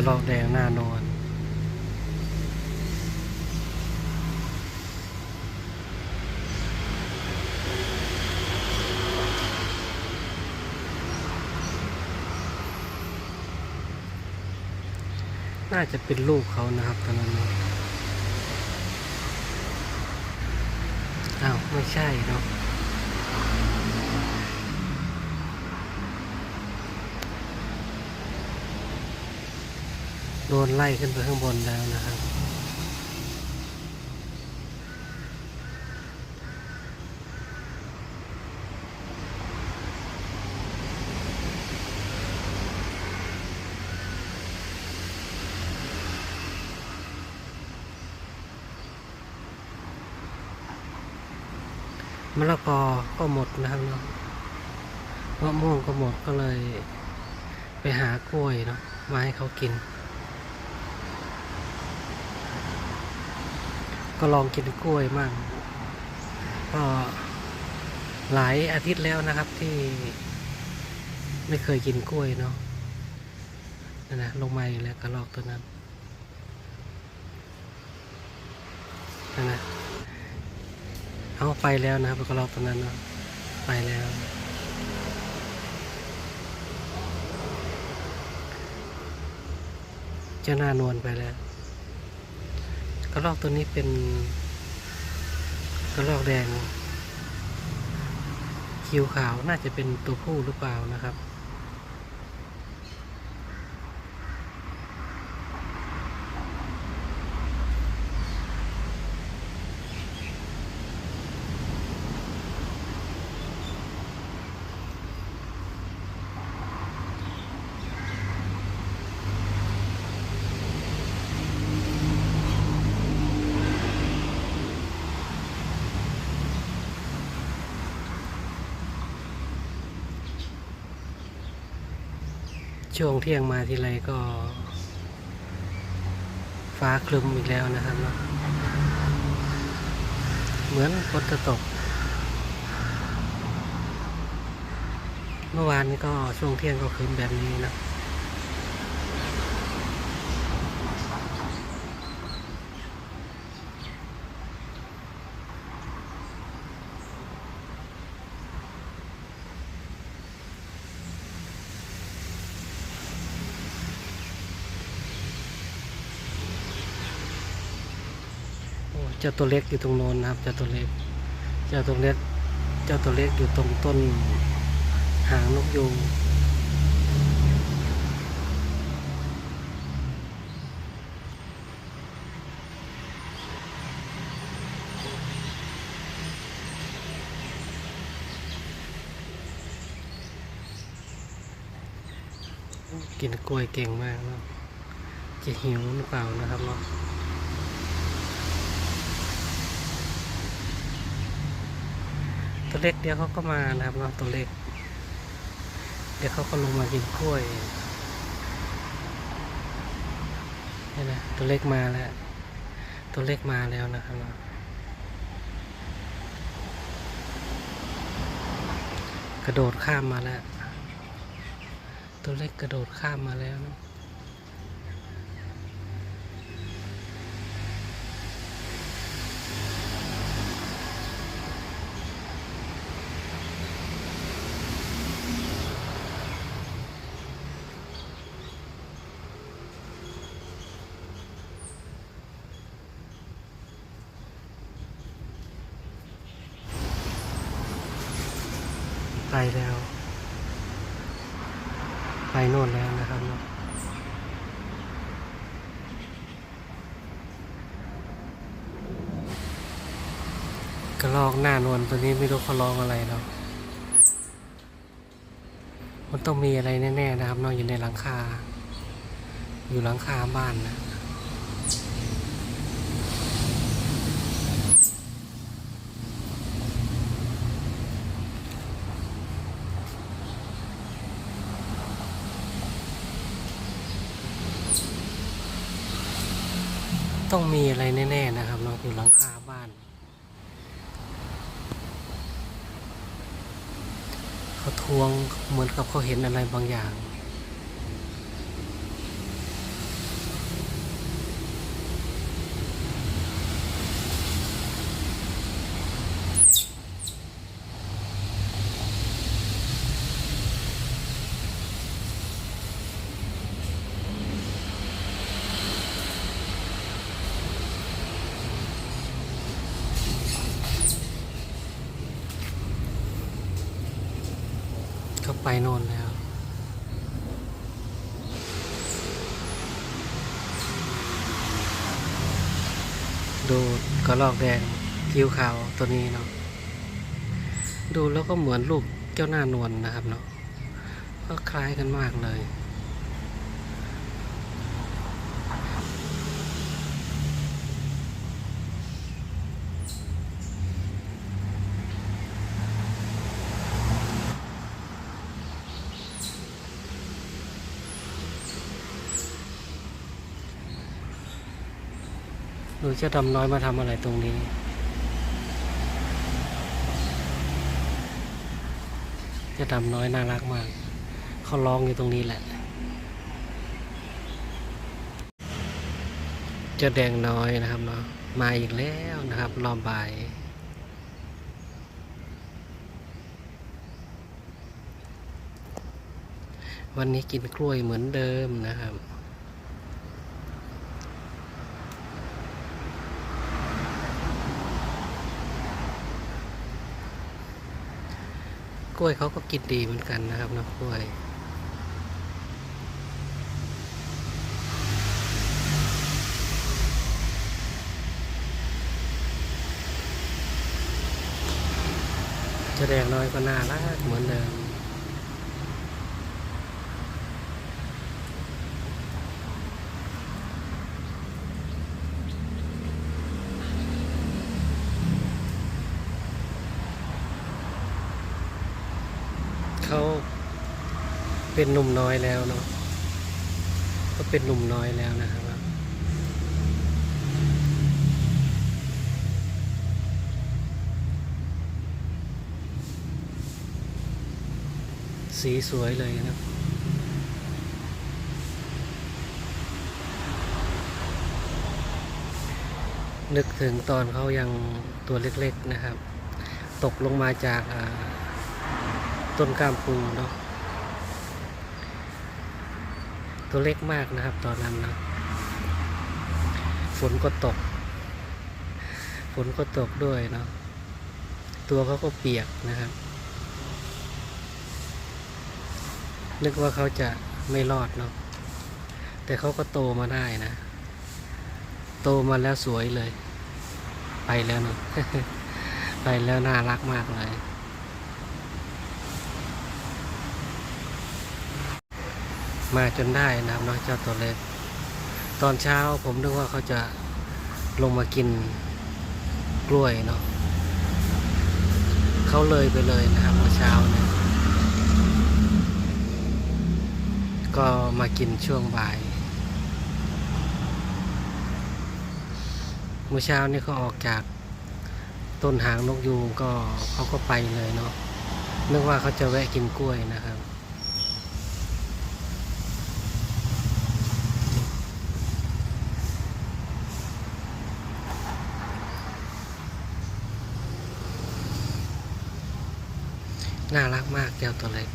ระรอกแดงหน้านอน น่าจะเป็นลูกเขานะครับตอนนั้นนะอ้าว ไม่ใช่เนาะ โดนไล่ขึ้นไปข้างบนแล้วนะครับ มะละกอก็หมดนะครับเนาะมะม่วงก็หมดก็เลยไปหากล้วยเนาะมาให้เขากิน ก็ลองกินกล้วยมั่งก็หลายอาทิตย์แล้วนะครับที่ไม่เคยกินกล้วยเนาะนั่นะลงมาอีกแล้วกระลอกตัวนั้นนั่นนะเอาไปแล้วนะครับกระลอกตัวนั้นเนาะไปแล้วเจ้าหน้านวลไปแล้ว กระรอกตัวนี้เป็นกระรอกแดงคิวขาวน่าจะเป็นตัวผู้หรือเปล่านะครับ ช่วงเที่ยงมาทีไรก็ ฟ้าคลึมอีกแล้วนะครับเนาะเหมือนฝนจะตก เมื่อวานนี้ก็ช่วงเที่ยงก็คลึมแบบนี้นะ เจ้าตัวเล็กอยู่ตรงโน้นนะครับ เจ้าตัวเล็ก เจ้าตัวเล็ก เจ้าตัวเล็กอยู่ตรงต้นหางนกยูงกินกล้วยเก่งมากเนาะจะหิวหรือเปล่านะครับเนาะ ตัวเล็กเดี๋ยวเขาก็มานะครับเนาะตัวเล็ก เดี๋ยวเขาก็ลงมากินกล้วยนี่นะตัวเล็กมาแล้ว ตัวเล็กมาแล้วนะครับเนาะกระโดดข้ามมาแล้ว ตัวเล็กกระโดดข้ามมาแล้วเนาะ ไปแล้ว ไปโน่นแล้วนะครับเกระลอกหน้านวลตัวนี้ไม่รู้เขาร้องอะไรแล้วมันต้องมีอะไรแน่ๆนะครับนอกอยู่ในหลังคา อยู่หลังคาบ้านนะ ต้องมีอะไรแน่ๆนะครับเนอกอยู่หลังคาบ้าน เขาทวงเหมือนกับเขาเห็นอะไรบางอย่าง ไป โน่นแล้วดูกระรอกแดงคิ้วขาวตัวนี้เนาะดูแล้วก็เหมือนลูกเจ้าหน้านวลนะครับเนาะก็คล้ายกันมากเลยูเจ้าดำน้อยมาทำอะไรตรงนี้ เจ้าดำน้อยน่ารักมาก เขาร้องอยู่ตรงนี้แหละ เจ้าแดงน้อยนะครับเนาะ มาอีกแล้วนะครับรอบบ่ายวันนี้กินกล้วยเหมือนเดิมนะครับ กล้วยเขาก็กินดีเหมือนกันนะครับนะกล้วยจะแดงน้อยก็น่ารักเหมือนเดิม เขา เป็นหนุ่มน้อยแล้วเนาะก็เป็นหนุ่มน้อยแล้วนะครับสีสวยเลยนะนึกถึงตอนเขายังตัวเล็กๆนะครับ ตกลงมาจากต้นกล้ามปูเนาะ ตัวเล็กมากนะครับ ตอนนั้นเนาะฝนก็ตก ฝนก็ตกด้วยเนาะตัวเขาก็เปียกนะครับ นึกว่าเขาจะไม่รอดเนาะแต่เขาก็โตมาได้นะ โตมาแล้วสวยเลย ไปแล้วเนาะไปแล้วน่ารักมากเลย มาจนได้นะครับน้องเจ้าตัวเล็ก ตอนเช้าผมนึกว่าเขาจะลงมากินกล้วยเนาะเขาเลยไปเลยนะครับเมื่อเช้าเนี่ยก็มากินช่วงบ่ายเมื่อเช้านี่เขาออกจากต้นหางนกยูงก็เขาก็ไปเลยเนาะนึกว่าเขาจะแวะกินกล้วยนะครับ น่ารักมากแก้วตัวเล็ก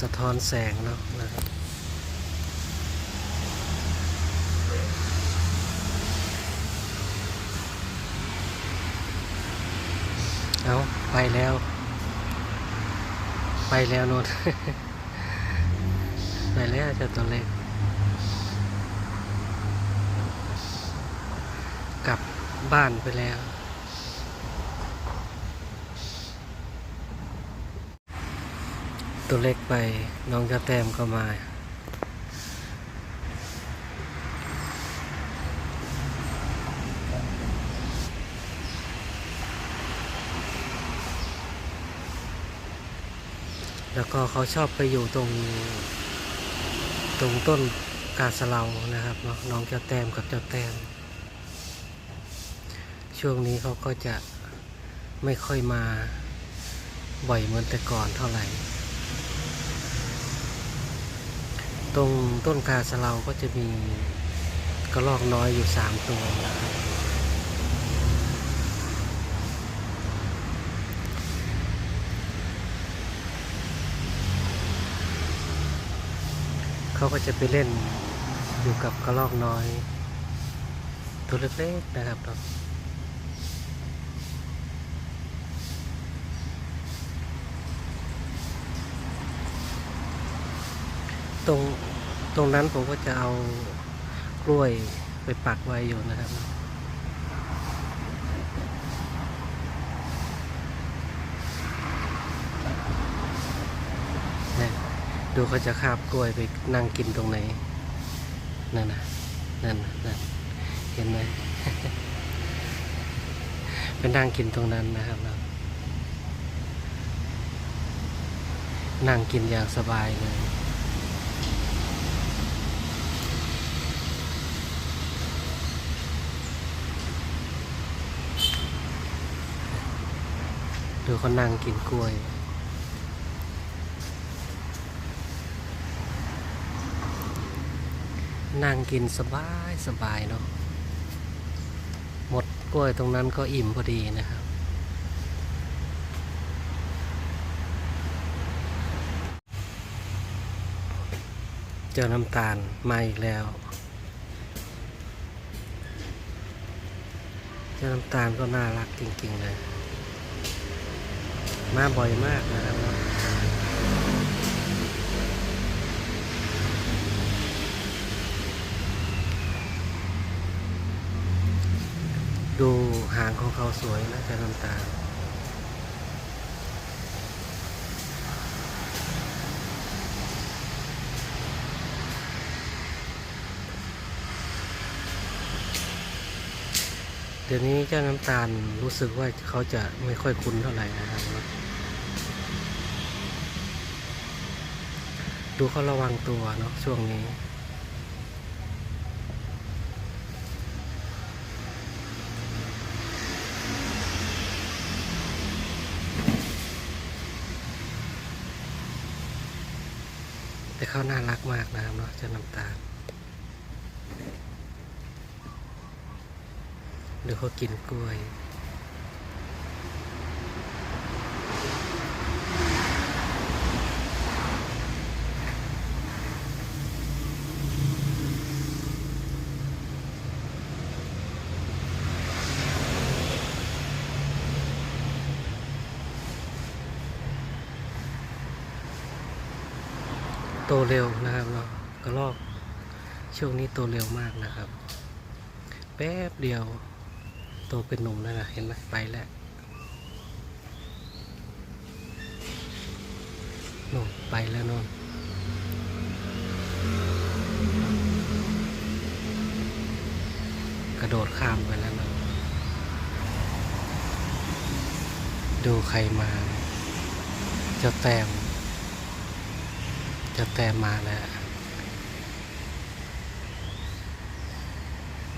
สะท้อนแสงเนาะนะครับเอาไปแล้ว ไปแล้วโนนไปแล้วเจ้าตัวเล็ก กลับบ้านไปแล้ว ตัวเล็กไปน้องเจะแต้มก็มา แล้วก็เขาชอบไปอยู่ตรง ตรงต้นกาสเลานะครับน้องเจ้าแต้มกับเจ้าแต้ม ช่วงนี้เขาก็จะไม่ค่อยมาบ่อยเหมือนแต่ก่อนเท่าไหร่ ตรงต้นกาสเลาก็จะมีกระรอกน้อยอยู่สามตัวนะครับ เขาก็จะไปเล่นอยู่กับกระรอกน้อย ตัวเล็กๆนะครับเนาตรงตรงนั้นผมก็จะเอากล้วยไปปักไว้อยู่นะครับ เนี่ย ดูเขาจะคาบกล้วยไปนั่งกินตรงไหน นั่นนะนั่นนั่นเห็นไหมไปนั่งกินตรงนั้นนะครับเรานั่งกินอย่างสบายเลย ดูเขานั่งกินกล้วย นั่งกินสบายสบายเนาะหมดกล้วยตรงนั้นก็อิ่มพอดีนะครับ เจอน้ำตาลมาอีกแล้ว เจ้าน้ำตาลก็น่ารักจริงๆเลยมาบ่อยมากนะครับ ดูหางของเขาสวยนะเจ้าน้ำตาลเดี๋ยวนี้เจ้าน้ำตาลรู้สึกว่าเขาจะไม่ค่อยคุ้นเท่าไหร่นะครับ ดูเขาระวังตัวเนาะช่วงนี้ แต่เขาน่ารักมากนะครับเนาะเจ้าน้ำตาลดูเขากินกล้วย โตเร็วนะครับเนากระรอกช่วงนี้โตเร็วมากนะครับ แป๊บเดียวโตเป็นหนุ่มแล้วนะเห็นไหมไปแล้วนู่นไปแล้วนู่นกระโดดข้ามไปแล้วนะดูใครมา เจ้าแต้ม จะแต้มมาแล้ว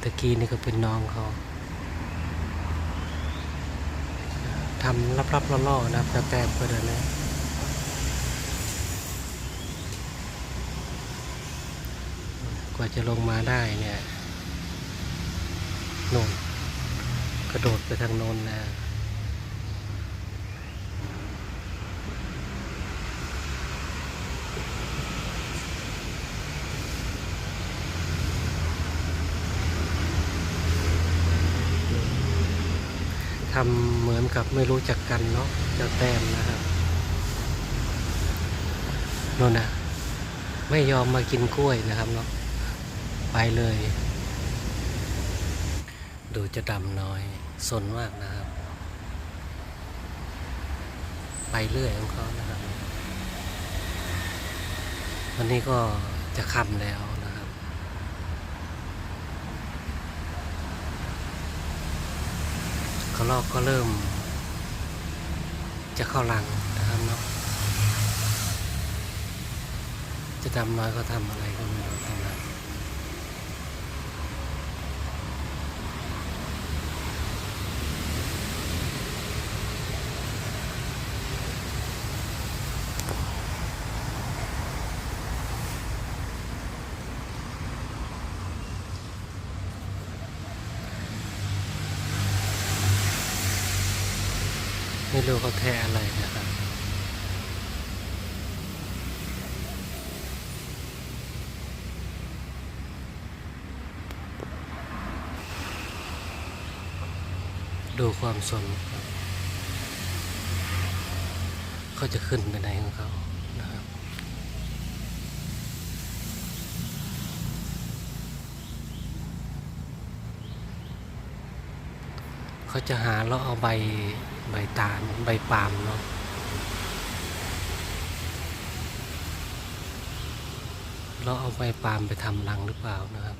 ตะกี้นี่ก็เป็นน้องเขาทำรับๆล่อๆนะครับจะแต้มก็เดินนะกว่าจะลงมาได้เนี่ยโน่นกระโดดไปทางโน้นแล้ว ทำเหมือนกับไม่รู้จักกันเนาะเจ้าแต้มนะครับนนนะไม่ยอมมากินกล้วยนะครับเนาะไปเลย ดูจะดำน้อยสนมากนะครับ ไปเรื่อยของเขานะครับ วันนี้ก็จะค่ำแล้วนะค รับกระลอกก็เริ่ม จะเข้าลังนะครับเนาะจะทำน้อยก็ทำอะไรก็ไม่รู้ตรงนั้น ไม่รู้เขาแทะอะไรนะครับดูความสนเขาจะขึ้นไปไหนของเขานะครับเขาจะหาแล้วเอาใบ ใบตาลใบปาล์มเนาะเราเอาใบปาล์มไปทำรังหรือเปล่านะครับ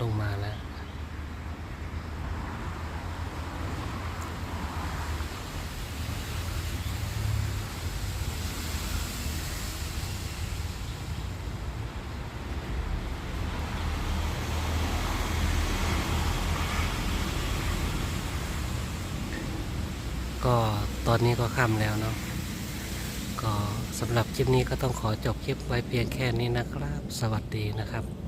ลงมาแล้ว ก็ตอนนี้ก็ค่ำแล้วเนาะก็สำหรับคลิปนี้ก็ต้องขอจบคลิปไว้เพียงแค่นี้นะครับ สวัสดีนะครับ